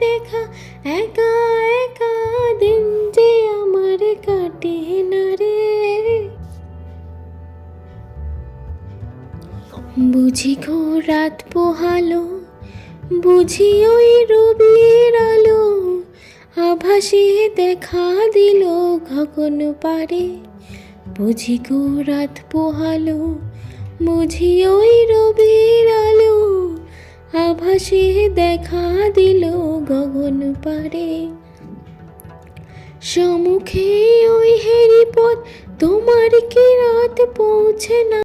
দেখা একা একা দিন যে আমার কাটে না রে বুঝি গো রাত পোহালো বুঝি ওই রবির আলো আভাসে দেখা দিল গগন পারে বুঝি গো রাত পোহালো বুঝি ওই রবির আভাসে দেখা দিল গগন পারে সমুখে ওই হেরি পথ তোমার কি রাত পৌঁছে না